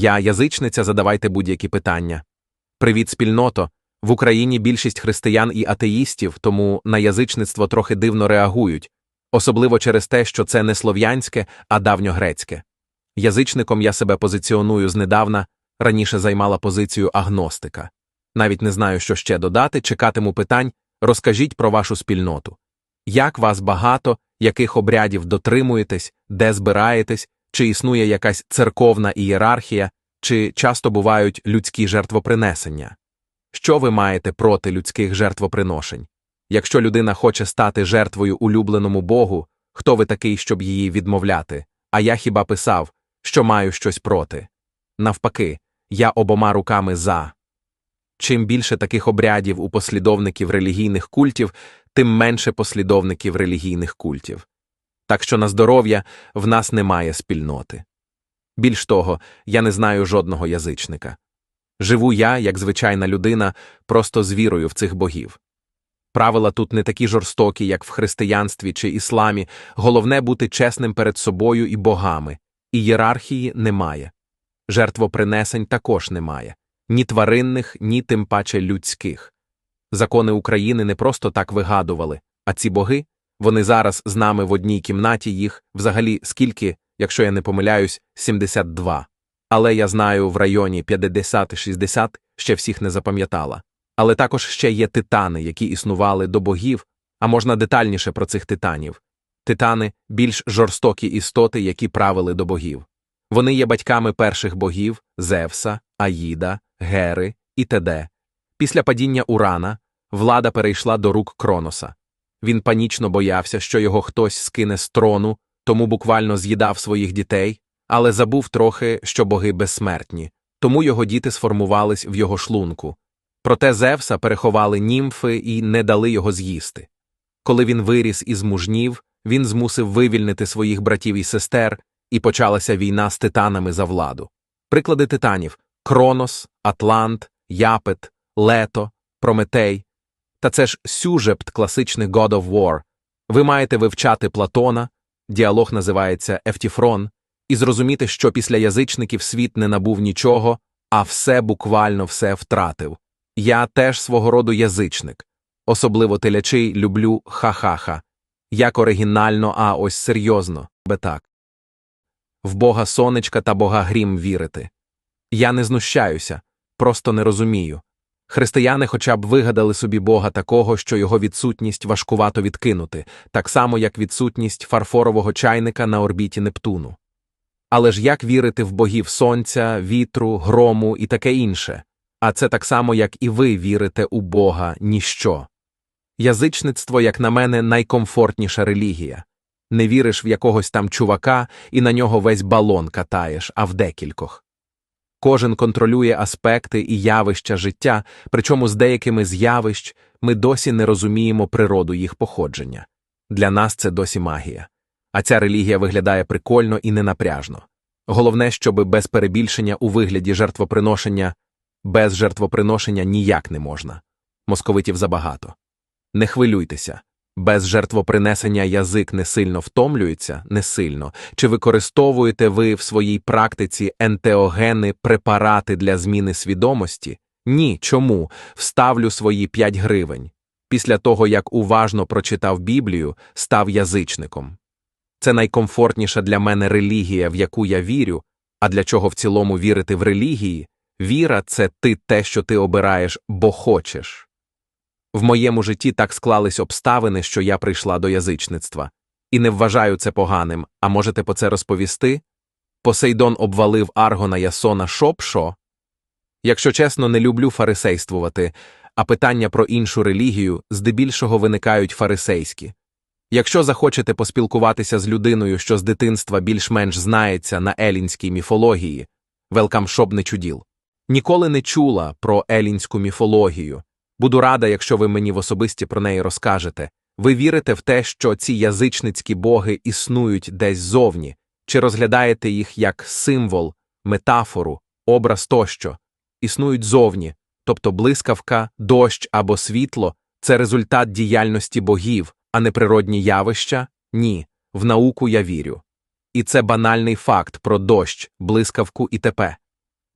Я язичниця, задавайте будь-які питання. Привіт, спільното. В Україні більшість християн і атеїстів, тому на язичництво трохи дивно реагують, особливо через те, що це не слов'янське, а давньогрецьке. Язичником я себе позиціоную знедавна, раніше займала позицію агностика. Навіть не знаю, що ще додати, чекатиму питань, розкажіть про вашу спільноту. Як вас багато, яких обрядів дотримуєтесь, де збираєтесь, чи існує якась церковна ієрархія, чи часто бувають людські жертвопринесення? Що ви маєте проти людських жертвоприношень? Якщо людина хоче стати жертвою улюбленому Богу, хто ви такий, щоб її відмовляти? А я хіба писав, що маю щось проти? Навпаки, я обома руками за. Чим більше таких обрядів у послідовників релігійних культів, тим менше послідовників релігійних культів. Так що на здоров'я в нас немає спільноти. Більш того, я не знаю жодного язичника. Живу я, як звичайна людина, просто з вірою в цих богів. Правила тут не такі жорстокі, як в християнстві чи ісламі, головне бути чесним перед собою і богами, ієрархії немає. Жертвопринесень також немає ні тваринних, ні тим паче людських. Закони України не просто так вигадували, а ці боги, вони зараз з нами в одній кімнаті їх взагалі скільки, якщо я не помиляюсь, 72. Але я знаю в районі 50-60 ще всіх не запам'ятала. Але також ще є титани, які існували до богів, а можна детальніше про цих титанів. Титани більш жорстокі істоти, які правили до богів. Вони є батьками перших богів Зевса, Аїда, Гери і т.д. Після падіння Урана влада перейшла до рук Кроноса. Він панічно боявся, що його хтось скине з трону, тому буквально з'їдав своїх дітей, але забув трохи, що боги безсмертні, тому його діти сформувались в його шлунку. Проте Зевса переховали німфи і не дали його з'їсти. Коли він виріс і змужнів, він змусив вивільнити своїх братів і сестер, і почалася війна з титанами за владу. Приклади титанів Кронос, Атлант, Япет, Лето, Прометей. Та це ж сюжепт класичних God of War. Ви маєте вивчати Платона, діалог називається Ефтіфрон, і зрозуміти, що після язичників світ не набув нічого, а все буквально все втратив. Я теж свого роду язичник, особливо телячий люблю ха-ха-ха. Як оригінально, а ось серйозно, би так. В Бога сонечка та Бога грім вірити. Я не знущаюся, просто не розумію. Християни хоча б вигадали собі Бога такого, що його відсутність важкувато відкинути, так само, як відсутність фарфорового чайника на орбіті Нептуну. Але ж як вірити в богів сонця, вітру, грому і таке інше? А це так само, як і ви вірите у Бога ніщо. Язичництво, як на мене, найкомфортніша релігія. Не віриш в якогось там чувака і на нього весь балон катаєш, а в декількох. Кожен контролює аспекти і явища життя, причому з деякими з явищ ми досі не розуміємо природу їх походження. Для нас це досі магія. А ця релігія виглядає прикольно і ненапряжно. Головне, щоб без перебільшення у вигляді жертвоприношення, без жертвоприношення ніяк не можна. Московитів забагато. Не хвилюйтеся. Без жертвопринесення язик не сильно втомлюється, не сильно. Чи використовуєте ви в своїй практиці ентеогени препарати для зміни свідомості? Ні. Чому? Вставлю свої 5 гривень. Після того, як уважно прочитав Біблію, став язичником. Це найкомфортніша для мене релігія, в яку я вірю, а для чого в цілому вірити в релігії? Віра це ти те, що ти обираєш, бо хочеш. В моєму житті так склались обставини, що я прийшла до язичництва. І не вважаю це поганим, а можете по це розповісти? Посейдон обвалив Аргона Ясона шопшо? Якщо чесно, не люблю фарисействувати, а питання про іншу релігію здебільшого виникають фарисейські. Якщо захочете поспілкуватися з людиною, що з дитинства більш-менш знається на елінській міфології, велкам шоб не чуділ. Ніколи не чула про елінську міфологію. Буду рада, якщо ви мені в особисті про неї розкажете. Ви вірите в те, що ці язичницькі боги існують десь зовні, чи розглядаєте їх як символ, метафору, образ тощо, існують зовні, тобто блискавка, дощ або світло це результат діяльності богів, а не природні явища? Ні, в науку я вірю. І це банальний факт про дощ, блискавку і т.п.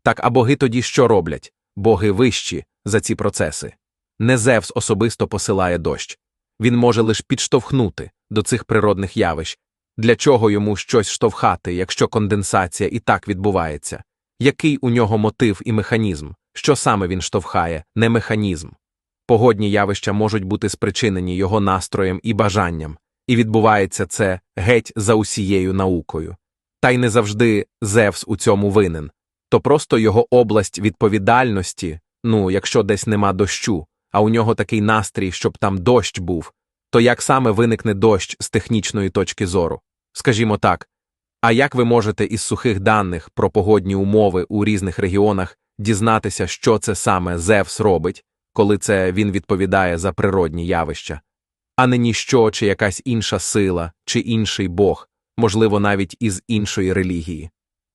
Так а боги тоді що роблять? Боги вищі за ці процеси. Не Зевс особисто посилає дощ. Він може лише підштовхнути до цих природних явищ. Для чого йому щось штовхати, якщо конденсація і так відбувається? Який у нього мотив і механізм? Що саме він штовхає, не механізм? Погодні явища можуть бути спричинені його настроєм і бажанням, і відбувається це геть за усією наукою. Та й не завжди Зевс у цьому винен, то просто його область відповідальності, ну, якщо десь нема дощу, а у нього такий настрій, щоб там дощ був, то як саме виникне дощ з технічної точки зору? Скажімо так, а як ви можете із сухих даних про погодні умови у різних регіонах дізнатися, що це саме Зевс робить, коли це він відповідає за природні явища, а не ніщо чи якась інша сила чи інший Бог, можливо, навіть із іншої релігії?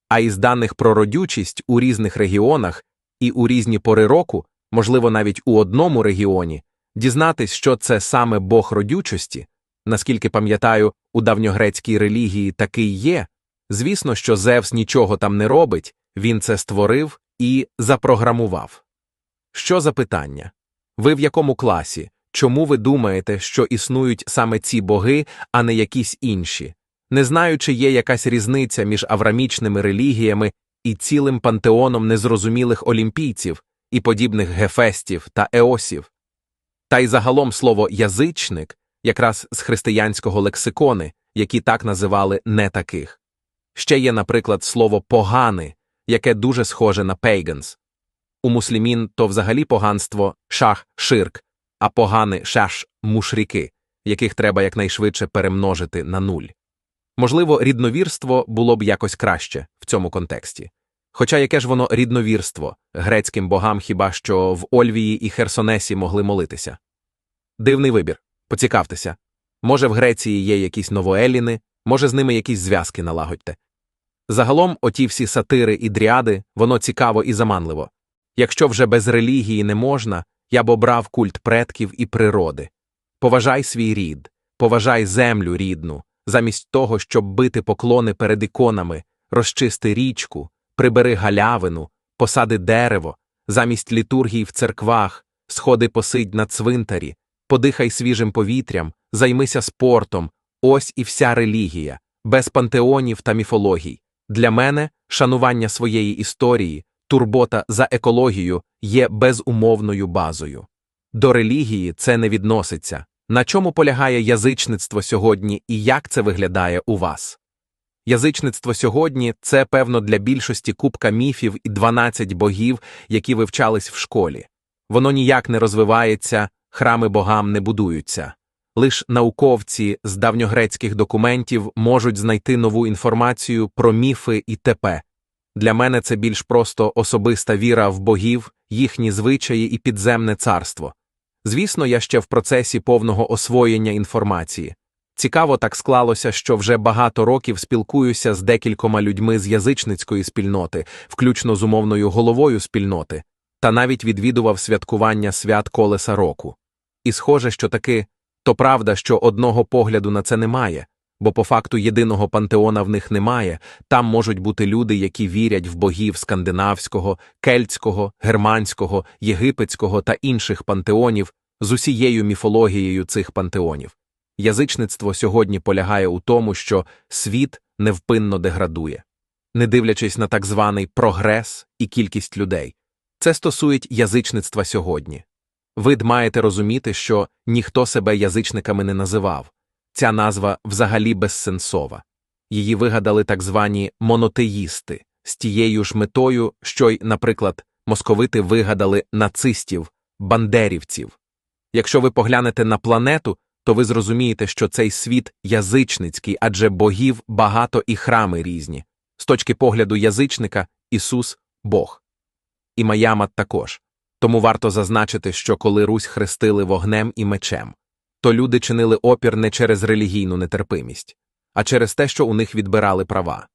А із даних про родючість у різних регіонах і у різні пори року, можливо, навіть у одному регіоні, дізнатись, що це саме Бог родючості, наскільки пам'ятаю, у давньогрецькій релігії такий є. Звісно, що Зевс нічого там не робить, він це створив і запрограмував. Що за питання? Ви в якому класі? Чому ви думаєте, що існують саме ці боги, а не якісь інші? Не знаю, чи є якась різниця між аврамічними релігіями і цілим пантеоном незрозумілих олімпійців і подібних гефестів та еосів. Та й загалом слово язичник якраз з християнського лексикони, які так називали не таких. Ще є, наприклад, слово погани, яке дуже схоже на пейганс. У муслімін то взагалі поганство шах ширк, а погани шаш мушріки, яких треба якнайшвидше перемножити на нуль. Можливо, рідновірство було б якось краще в цьому контексті. Хоча яке ж воно рідновірство, грецьким богам хіба що в Ольвії і Херсонесі могли молитися. Дивний вибір. Поцікавтеся. Може, в Греції є якісь новоеліни, може, з ними якісь зв'язки налагодьте. Загалом, оті всі сатири і дріади, воно цікаво і заманливо. Якщо вже без релігії не можна, я б обрав культ предків і природи. Поважай свій рід, поважай землю рідну, замість того, щоб бити поклони перед іконами, розчисти річку, прибери галявину, посади дерево, замість літургій в церквах, сходи посидь на цвинтарі, подихай свіжим повітрям, займися спортом, ось і вся релігія, без пантеонів та міфологій. Для мене шанування своєї історії, турбота за екологію є безумовною базою. До релігії це не відноситься. На чому полягає язичництво сьогодні і як це виглядає у вас? Язичництво сьогодні це, певно, для більшості купка міфів і 12 богів, які вивчались в школі. Воно ніяк не розвивається, храми богам не будуються. Лиш науковці з давньогрецьких документів можуть знайти нову інформацію про міфи і т.п. Для мене це більш просто особиста віра в богів, їхні звичаї і підземне царство. Звісно, я ще в процесі повного освоєння інформації. Цікаво так склалося, що вже багато років спілкуюся з декількома людьми з язичницької спільноти, включно з умовною головою спільноти, та навіть відвідував святкування свят колеса року. І схоже, що таки то правда, що одного погляду на це немає, бо по факту єдиного пантеона в них немає, там можуть бути люди, які вірять в богів скандинавського, кельтського, германського, єгипетського та інших пантеонів з усією міфологією цих пантеонів. Язичництво сьогодні полягає у тому, що світ невпинно деградує, не дивлячись на так званий прогрес і кількість людей. Це стосують язичництва сьогодні. Ви маєте розуміти, що ніхто себе язичниками не називав. Ця назва взагалі безсенсова. Її вигадали так звані монотеїсти з тією ж метою, що й, наприклад, московити вигадали нацистів, бандерівців. Якщо ви поглянете на планету, то ви зрозумієте, що цей світ язичницький, адже богів багато і храми різні. З точки погляду язичника Ісус Бог. І Маямат також. Тому варто зазначити, що коли Русь хрестили вогнем і мечем, то люди чинили опір не через релігійну нетерпимість, а через те, що у них відбирали права.